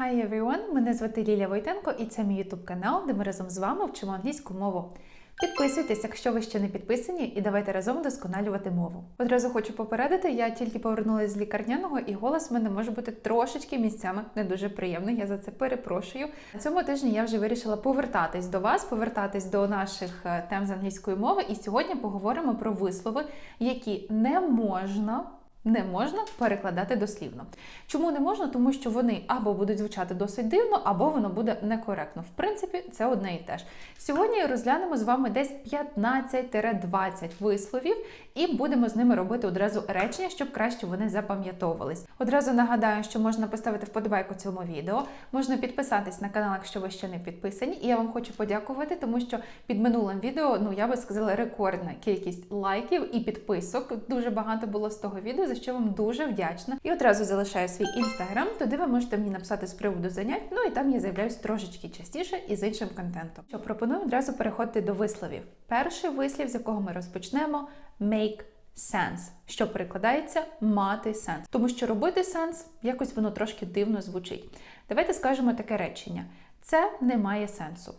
Hi everyone! Мене звати Лілія Войтенко і це мій YouTube канал, де ми разом з вами вчимо англійську мову. Підписуйтесь, якщо ви ще не підписані, і давайте разом вдосконалювати мову. Одразу хочу попередити, я тільки повернулася з лікарняного, і голос в мене може бути трошечки місцями не дуже приємний. Я за це перепрошую. На цьому тижні я вже вирішила повертатись до вас, повертатись до наших е, тем з англійської мови. І сьогодні поговоримо про вислови, які не можна не можна перекладати дослівно. Чому не можна? Тому що вони або будуть звучати досить дивно, або воно буде некоректно. В принципі, це одне і те ж. Сьогодні розглянемо з вами десь 15-20 висловів і будемо з ними робити одразу речення, щоб краще вони запам'ятовувались. Одразу нагадаю, що можна поставити вподобайку цьому відео, можна підписатись на канал, якщо ви ще не підписані. І я вам хочу подякувати, тому що під минулим відео, ну я би сказала, рекордна кількість лайків і підписок. Дуже багато було з того відео, за що вам дуже вдячна. І одразу залишаю свій інстаграм, туди ви можете мені написати з приводу занять. Ну і там я з'являюсь трошечки частіше і з іншим контентом. Що пропоную одразу переходити до висловів. Перший вислів, з якого ми розпочнемо, make sense, що перекладається мати сенс. Тому що робити сенс якось воно трошки дивно звучить. Давайте скажемо таке речення: це не має сенсу.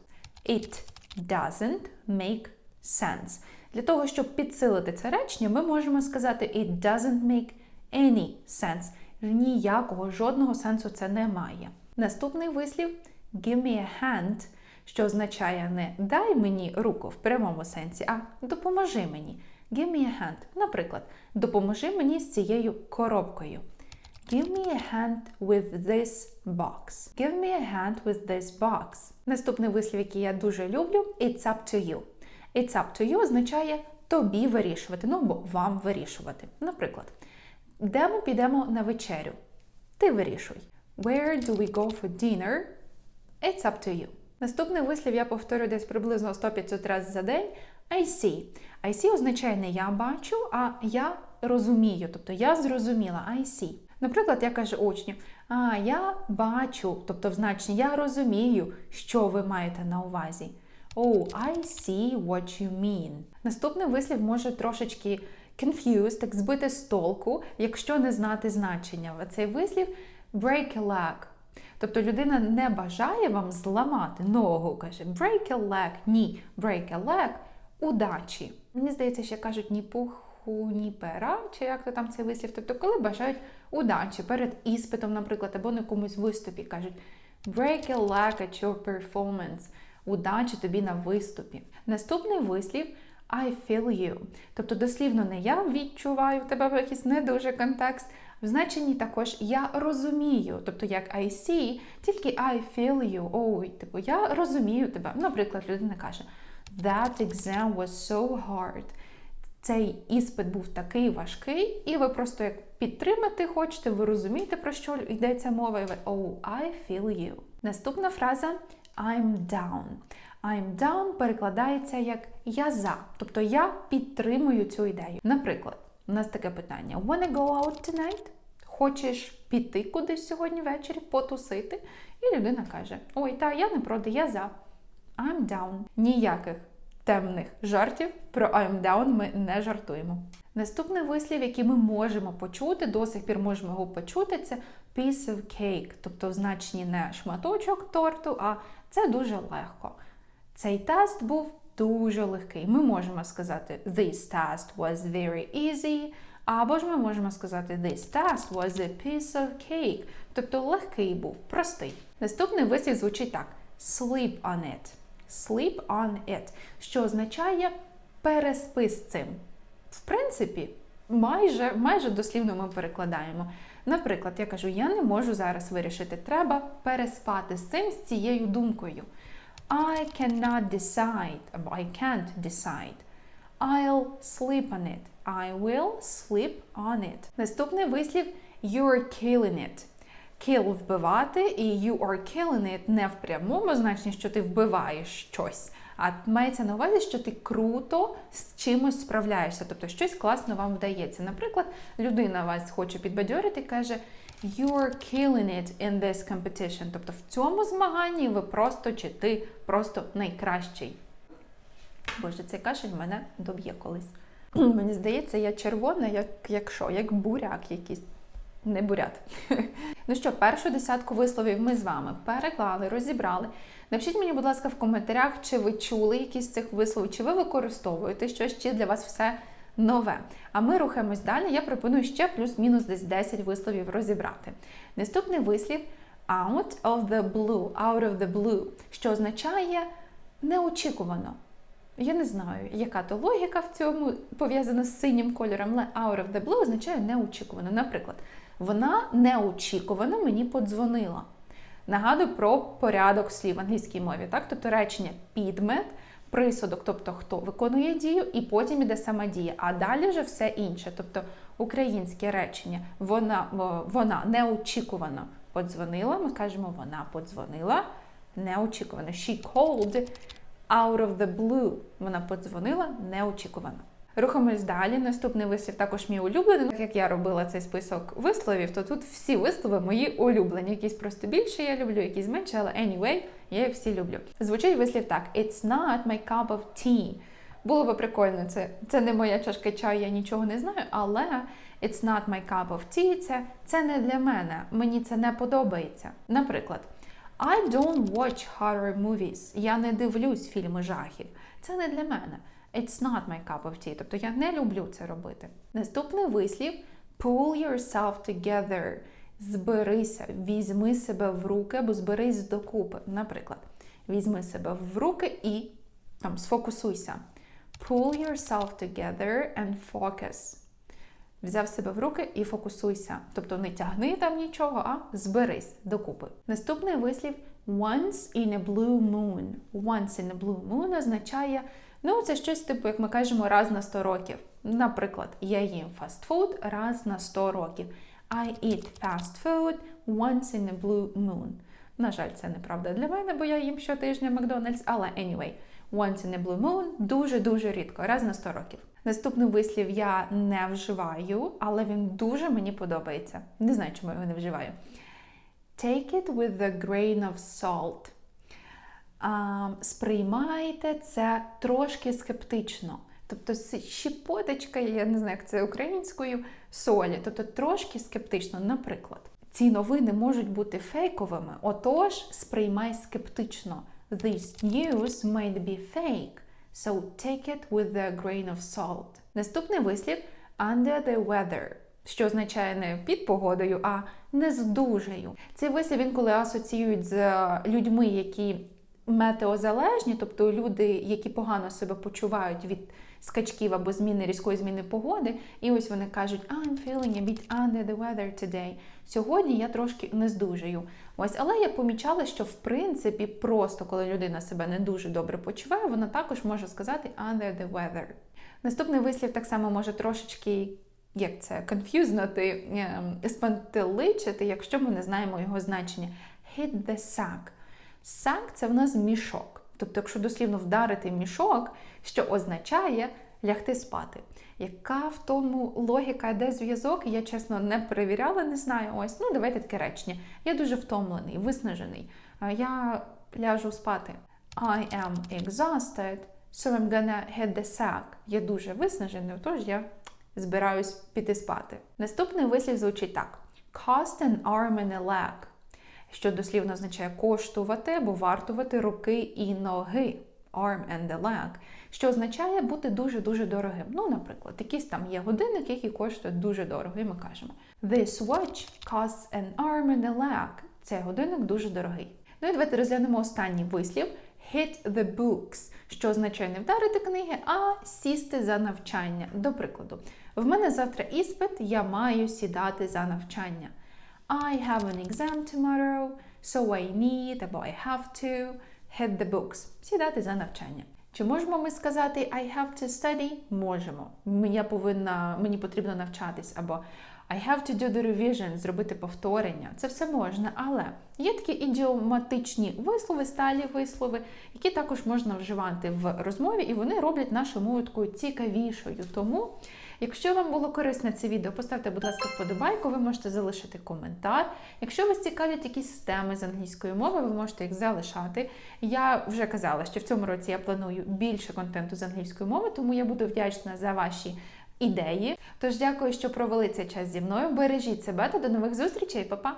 It doesn't make sense. Для того, щоб підсилити це речення, ми можемо сказати it doesn't make any sense. Ніякого, жодного сенсу це не має. Наступний вислів give me a hand, що означає не дай мені руку в прямому сенсі, а допоможи мені. Give me a hand. Наприклад, допоможи мені з цією коробкою. Give me a hand with this box. Give me a hand with this box. Наступний вислів, який я дуже люблю, it's up to you. It's up to you означає тобі вирішувати, ну або вам вирішувати. Наприклад, де ми підемо на вечерю? Ти вирішуй. Where do we go for dinner? It's up to you. Наступний вислів я повторюю десь приблизно 100-500 разів за день. I see. I see означає не я бачу, а я розумію. Тобто я зрозуміла. I see. Наприклад, я кажу учню, а я бачу, тобто в значенні я розумію, що ви маєте на увазі. Oh, I see what you mean. Наступний вислів може трошечки confuse, так збити з толку, якщо не знати значення. Цей вислів break a leg. Тобто людина не бажає вам зламати ногу, каже break a leg. Ні, break a leg – удачі. Мені здається, ще кажуть ні пуху, ні пера, чи як то там цей вислів. Тобто, коли бажають удачі перед іспитом, наприклад, або на якомусь виступі, кажуть break a leg at your performance. Удачі тобі на виступі. Наступний вислів I feel you. Тобто, дослівно не я відчуваю в тебе якийсь не дуже контекст. В значенні також я розумію, тобто як I see, тільки I feel you. Ой, типу, я розумію тебе. Наприклад, людина каже: That exam was so hard. Цей іспит був такий важкий, і ви просто як підтримати хочете, ви розумієте, про що йдеться мова, і ви Oh, I feel you. Наступна фраза I'm down. I'm down перекладається як я за, тобто я підтримую цю ідею. Наприклад, у нас таке питання: Wanna go out tonight? Хочеш піти кудись сьогодні ввечері, потусити? І людина каже: Ой, та я не проти, я за. I'm down. Ніяких темних жартів про I'm down ми не жартуємо. Наступний вислів, який ми можемо почути, до сих пір можемо його почути, це piece of cake, тобто в значенні не шматочок торту, а це дуже легко. Цей тест був дуже легкий. Ми можемо сказати This test was very easy. Або ж ми можемо сказати This test was a piece of cake. Тобто легкий був, простий. Наступний вислів звучить так: sleep on it. Sleep on it, що означає переспи з цим. В принципі, майже, майже дослівно ми перекладаємо. Наприклад, я кажу, я не можу зараз вирішити, треба переспати з цим, з цією думкою. I cannot decide, або I can't decide. I'll sleep on it. I will sleep on it. Наступний вислів you're killing it. Kill – вбивати, і you are killing it не в прямому значенні, що ти вбиваєш щось. А мається на увазі, що ти круто з чимось справляєшся, тобто щось класно вам вдається. Наприклад, людина вас хоче підбадьорити і каже: You're killing it in this competition. Тобто в цьому змаганні ви просто чи ти просто найкращий. Боже, цей кашель мене доб'є колись. Мені здається, я червона, як, як що, як буряк якийсь. Не бурят. ну що, першу десятку висловів ми з вами переклали, розібрали. Напишіть мені, будь ласка, в коментарях, чи ви чули якісь з цих висловів, чи ви використовуєте щось, чи для вас все нове. А ми рухаємось далі. Я пропоную ще плюс-мінус десь 10 висловів розібрати. Наступний вислів out of the blue, out of the blue, що означає неочікувано. Я не знаю, яка то логіка в цьому пов'язана з синім кольором, але out of the blue означає неочікувано. Наприклад, вона неочікувано мені подзвонила. Нагадую про порядок слів в англійській мові. Так? Тобто речення підмет, присудок, тобто хто виконує дію, і потім іде сама дія. А далі вже все інше. Тобто українське речення, вона, вона неочікувано подзвонила. Ми кажемо, вона подзвонила неочікувано. She called out of the blue. Вона подзвонила неочікувано. Рухаємось далі. Наступний вислів також мій улюблений. Так як я робила цей список висловів, то тут всі вислови мої улюблені. Якісь просто більше я люблю, якісь менше, але anyway, я їх всі люблю. Звучить вислів так: It's not my cup of tea. Було би прикольно, це це не моя чашка чаю, я нічого не знаю, але it's not my cup of tea, це, це не для мене. Мені це не подобається. Наприклад, I don't watch horror movies. Я не дивлюсь фільми жахів. Це не для мене. It's not my cup of tea. Тобто я не люблю це робити. Наступний вислів pull yourself together. Зберися, візьми себе в руки або зберись докупи. Наприклад, візьми себе в руки і там сфокусуйся. Pull yourself together and focus. Взяв себе в руки і фокусуйся. Тобто не тягни там нічого, а зберись докупи. Наступний вислів once in a blue moon. Once in a blue moon означає, ну, це щось типу, як ми кажемо, раз на 100 років. Наприклад, я їм фастфуд раз на 100 років. I eat fast food once in a blue moon. На жаль, це неправда для мене, бо я їм щотижня Макдональдс, але anyway, once in a blue moon дуже-дуже рідко, раз на 100 років. Наступний вислів я не вживаю, але він дуже мені подобається. Не знаю, чому його не вживаю. Take it with a grain of salt. Сприймайте це трошки скептично. Тобто щепоточка, я не знаю, як це українською, солі. Тобто трошки скептично. Наприклад, ці новини можуть бути фейковими, отож, сприймай скептично. This news might be fake. So take it with a grain of salt. Наступний вислів under the weather, що означає не під погодою, а не з дужею. Цей вислів інколи асоціюють з людьми, які метеозалежні, тобто люди, які погано себе почувають від скачків або зміни різкої зміни погоди. І ось вони кажуть, I'm feeling a bit under the weather today. Сьогодні я трошки не здужаю. Ось, але я помічала, що в принципі, просто коли людина себе не дуже добре почуває, вона також може сказати under the weather. Наступний вислів так само може трошечки. Як це конф'юзнути, ем, спантеличити, якщо ми не знаємо його значення. Hit the sack. Sack – це в нас мішок. Тобто, якщо дослівно вдарити мішок, що означає лягти спати. Яка в тому логіка, де зв'язок, я чесно не перевіряла, не знаю. Ось, ну давайте таке речення. Я дуже втомлений, виснажений. Я ляжу спати. I am exhausted, so I'm gonna hit the sack. Я дуже виснажений, отож я збираюсь піти спати. Наступний вислів звучить так: cost an arm and a leg що дослівно означає коштувати або вартувати руки і ноги. Arm and the leg, що означає бути дуже-дуже дорогим. Ну, наприклад, якийсь там є годинник, який коштує дуже дорого, і ми кажемо This watch costs an arm and a leg. Цей годинник дуже дорогий. Ну і давайте розглянемо останній вислів hit the books, що означає не вдарити книги, а сісти за навчання. До прикладу, в мене завтра іспит, я маю сідати за навчання. I have an exam tomorrow, so I need або I have to hit the books. Сідати за навчання. Чи можемо ми сказати I have to study? Можемо. Я повинна, мені потрібно навчатись, або I have to do the revision, зробити повторення. Це все можна, але є такі ідіоматичні вислови, сталі вислови, які також можна вживати в розмові, і вони роблять нашу мову такою цікавішою. Тому Якщо вам було корисне це відео, поставте, будь ласка, вподобайку, ви можете залишити коментар. Якщо вас цікавлять якісь теми з англійської мови, ви можете їх залишати. Я вже казала, що в цьому році я планую більше контенту з англійської мови, тому я буду вдячна за ваші ідеї. Тож дякую, що провели цей час зі мною. Бережіть себе та до нових зустрічей, Па-па!